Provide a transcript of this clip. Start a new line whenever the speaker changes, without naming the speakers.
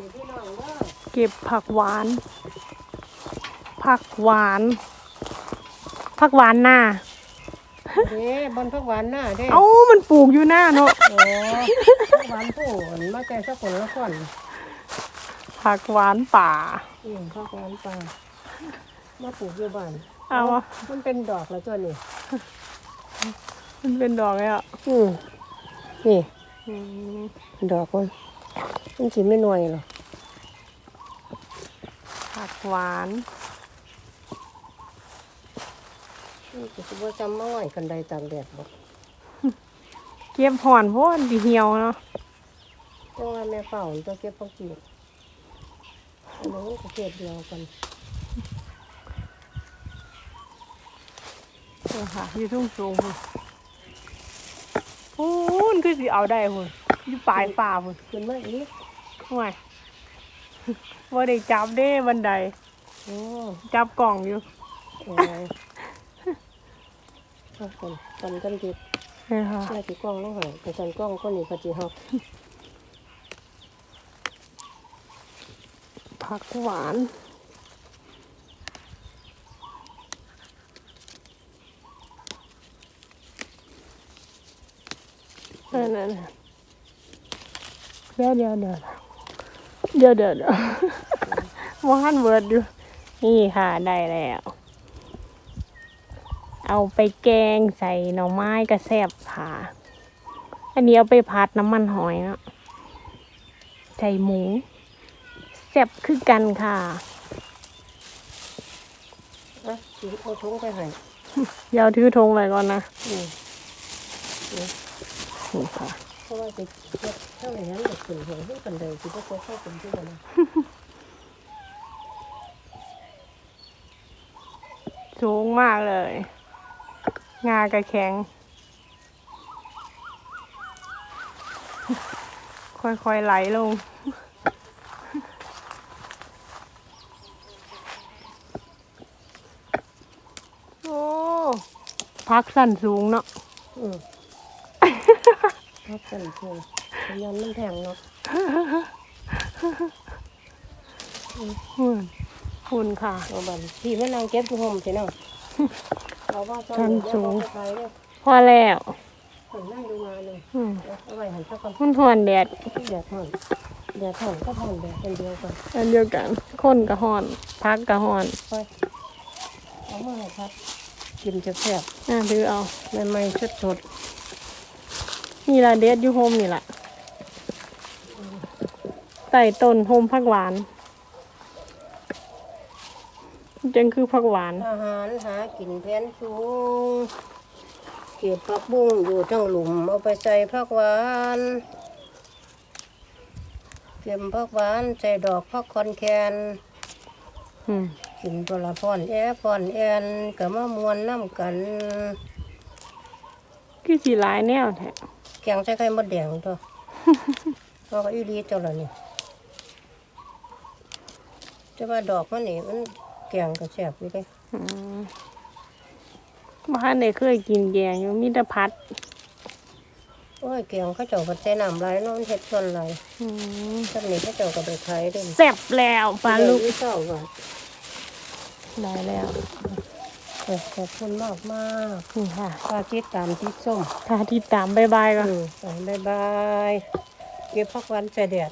นี่พี่น้องเด้อ
เก็บผักหวาน ผักหวาน ผักหวานหน้า
เด้บนพักหวานหน้าเด้
เอ้ามันปลูกอยู่หน้าเนาะ
โอ้พักหวานผู้อั่นมาแต่สกุลละคน
ผักหวานป่า
อืมพักหวานป่ามาปลูกอยู่บ้าน
เอาวะ
มันเป็นดอกแล้วตัวนี้
มันเป็นดอกเลยอะ
อืมนี่
อืม
ดอกมัน มันสิไม่หน่วยหรอก
ผักหวาน
นี่ก็สิบ่จำมาไหวกันใดตามแดดบ่
เก็บห่อนเพราะว่าดีเหี่ยวเนาะ
จังว่าแม่เฝ้าตัวเก็บผักจีบอันนี้มันก็เก็บเดียวกัน
เออค่ะอยู่ทุ่งสูงพุ่นพูนคือสิเอาได้พุ่น อยู่ปลายป่าพุ่น
ขึ้นมาอีก
ห่วยว่าได้จับเด้บันได
โอ้
จับกล่องอยู่
โอ้ยเอาคนกันกันติด
นี่ค่ะ
แม่ติกล้องลงใหายแต่ฉันกล้องคนนี้ก็สิเฮา
ผักหวาน นั่นนั่น เดี๋ยวเดี๋ยวเดี๋ยวเดี๋ยวเดี๋ยวเดี๋ยวว่านเวิร์ดอยู่นี่ค่ะได้แล้ว เอาไปแกงใส่หน่อไม้กระแซบค่ะ อันนี้เอาไปผัดน้ำมันหอยเนาะใส่หมูแซ่บคือกันค่ะ
อะสิเอาถุงไปให้
เดี๋ยวถือธงไว้ก่อนนะ
อืม
นี่ค่ะ
เพ ราะว่าสิเก็บเท่าไหร่นั้นก็ขึ้นหัวขึ้นกันเลยสิบ่ก็เข้าเป็นที่กันนะ
สูงมากเลย งากระแข็ง ค่อยๆไหลลงโอ้พักสั้นสูงเนาะ
อืมพักกันคือพยายามมันแทงเนาะ
หุ่นหุ่นค่ะ
เอาบันพี่แม่นางเก็บผู้ห่มสิเนาะเอาว่าตอน
ชั้น
นี้
สู
เดี๋ยว
ง
เอาไปเลย
พอแล้ว
คนนั่งดูมาเลย
อืม
เอาไว้หันสักคน
มันทวนแดด
แดดห่อนแดดห่อนก็ห่อนแดดเป็นเดียวกัน
อันเดียวกันคนกระหอนพักกระหอน
ไปเอามาเลยครับกินแซ่บ
น่าดื้อเอา
ๆใหม่ๆสด
นี่ละเด็ดอยู่โฮมนี่ละใต้ต้นโฮมผักหวานจังคือผักหวาน
ๆอาหารหากินแผนสูง เก็บผักบุ้งอยู่ทั้งหลุมเอาไปใส่ผักหวานเก็บผักหวานใส่ดอกผักคอนแคน
อืม
กินปลาพอนแอพอนแอนกับมะมวนน้ำกัน
คือสีลายแนวแท้
แกงใส่ไข่มดแดงตัวเพราะว่าอีรีเจ้าละนี่แต่ว่าดอกมันนี่มันแกงก็แซ่บอยู่เลย
อืมบ้านไหนเคยกินแกงอยู่มีแต่พัด
โอ้ยแกงเขาเจ้าก็ใส่น้ำไหลายเนาะมันเฮ็ดส่วนไหลาย
อืม
ตอนนี้เขาเจ้าก็ไปขายเด้
แซ่บแล้วปลาลูก
เดี๋ยวอีเศร้าก่อน
ได้แล้ว
เออ ขอบคุณมากมาก
นี่ค่ะ
ๆปลาทิดตามทิดส้ม
ถ้าที่ตามบายบายก็
อืมไปบ๊ายบาย เก็บพักวันใส่แดด